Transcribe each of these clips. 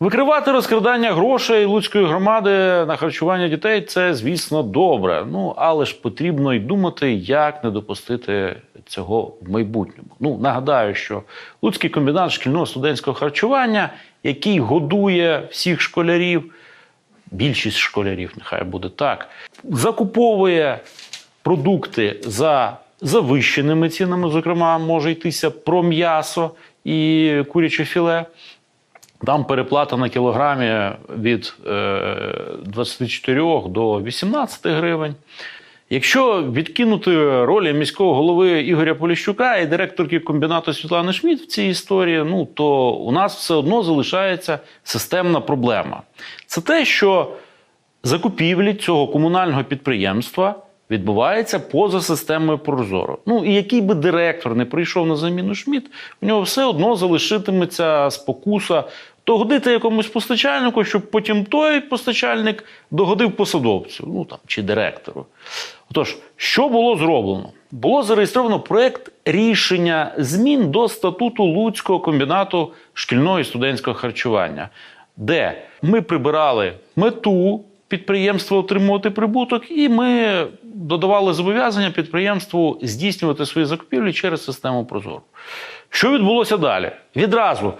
Викривати розкрадання грошей Луцької громади на харчування дітей це, звісно, добре. Ну але ж потрібно й думати, як не допустити цього в майбутньому. Ну нагадаю, що Луцький комбінат шкільного студентського харчування, який годує всіх школярів, більшість школярів, нехай буде так, закуповує продукти за завищеними цінами. Зокрема, може йтися про м'ясо і куряче філе. Там переплата на кілограмі від е, 24 до 18 гривень. Якщо відкинути ролі міського голови Ігоря Поліщука і директорки комбінату Світлани Шмідт в цій історії, ну то у нас все одно залишається системна проблема. Це те, що закупівлі цього комунального підприємства відбувається поза системою Прозоро. Ну і який би директор не прийшов на заміну Шмідт, у нього все одно залишитиметься спокуса догодити якомусь постачальнику, щоб потім той постачальник догодив посадовцю, ну там чи директору. Отож, що було зроблено? Було зареєстровано проект рішення змін до статуту Луцького комбінату шкільного і студентського харчування, де ми прибирали мету підприємства отримувати прибуток, і ми додавали зобов'язання підприємству здійснювати свої закупівлі через систему Прозоро. Що відбулося далі? Відразу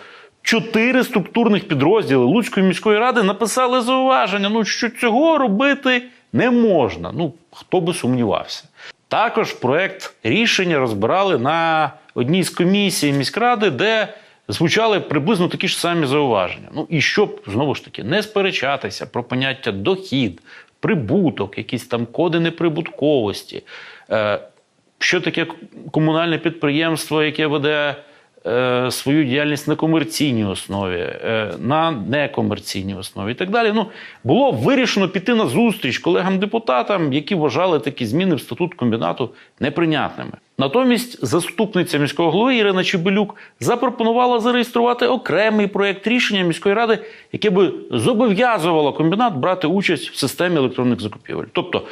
чотири структурних підрозділи Луцької міської ради написали зауваження, ну що цього робити не можна. Ну хто би сумнівався. Також проект рішення розбирали на одній з комісій міськради, де звучали приблизно такі ж самі зауваження. Ну і щоб знову ж таки не сперечатися про поняття дохід, прибуток, якісь там коди неприбутковості. Е, що таке комунальне підприємство, яке веде е, свою діяльність на комерційній основі, е, на некомерційній основі і так далі. Ну, було вирішено піти на зустріч колегам-депутатам, які вважали такі зміни в статут комбінату неприйнятними. Натомість заступниця міського голови Ірина Чебелюк запропонувала зареєструвати окремий проєкт рішення міської ради, яке би зобов'язувало комбінат брати участь в системі електронних закупівель. Тобто,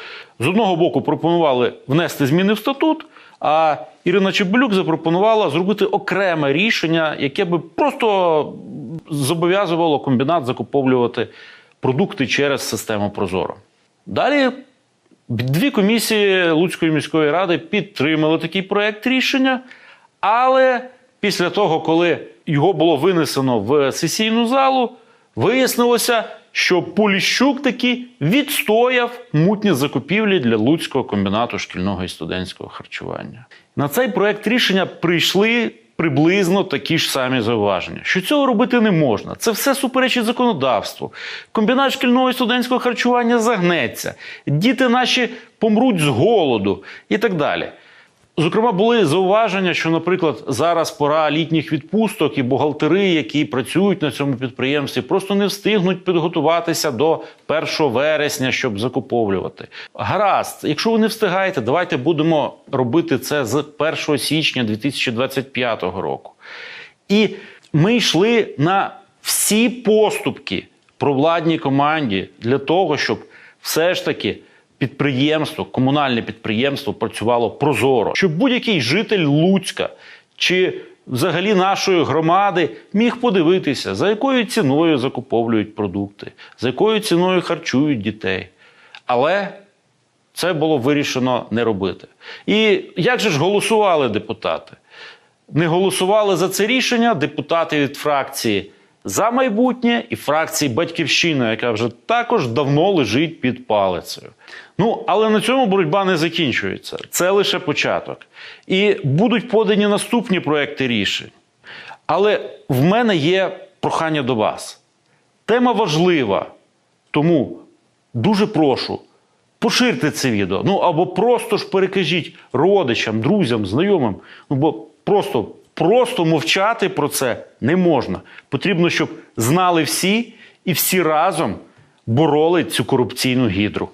з одного боку, пропонували внести зміни в статут. А Ірина Чебелюк запропонувала зробити окреме рішення, яке би просто зобов'язувало комбінат закуповлювати продукти через систему Прозоро. Далі дві комісії Луцької міської ради підтримали такий проект рішення, але після того, коли його було винесено в сесійну залу, вияснилося, що Поліщук таки відстояв мутні закупівлі для Луцького комбінату шкільного і студентського харчування. На цей проект рішення прийшли приблизно такі ж самі зауваження, що цього робити не можна. Це все суперечить законодавству. Комбінат шкільного і студентського харчування загнеться, діти наші помруть з голоду і так далі. Зокрема, були зауваження, що, наприклад, зараз пора літніх відпусток, і бухгалтери, які працюють на цьому підприємстві, просто не встигнуть підготуватися до 1 вересня, щоб закуповлювати. Гаразд, якщо ви не встигаєте, давайте будемо робити це з 1 січня 2025 року. І ми йшли на всі поступки провладній команді для того, щоб все ж таки підприємство, комунальне підприємство працювало прозоро, щоб будь-який житель Луцька чи взагалі нашої громади міг подивитися, за якою ціною закуповують продукти, за якою ціною харчують дітей. Але це було вирішено не робити. І як же ж голосували депутати? Не голосували за це рішення депутати від фракції за майбутнє і фракції Батьківщина, яка вже також давно лежить під палицею. Ну, але на цьому боротьба не закінчується. Це лише початок. І будуть подані наступні проекти рішень. Але в мене є прохання до вас. Тема важлива, тому дуже прошу. Поширте це відео. Ну або просто ж перекажіть родичам, друзям, знайомим. Ну бо просто, просто мовчати про це не можна. Потрібно, щоб знали всі і всі разом бороли цю корупційну гідру.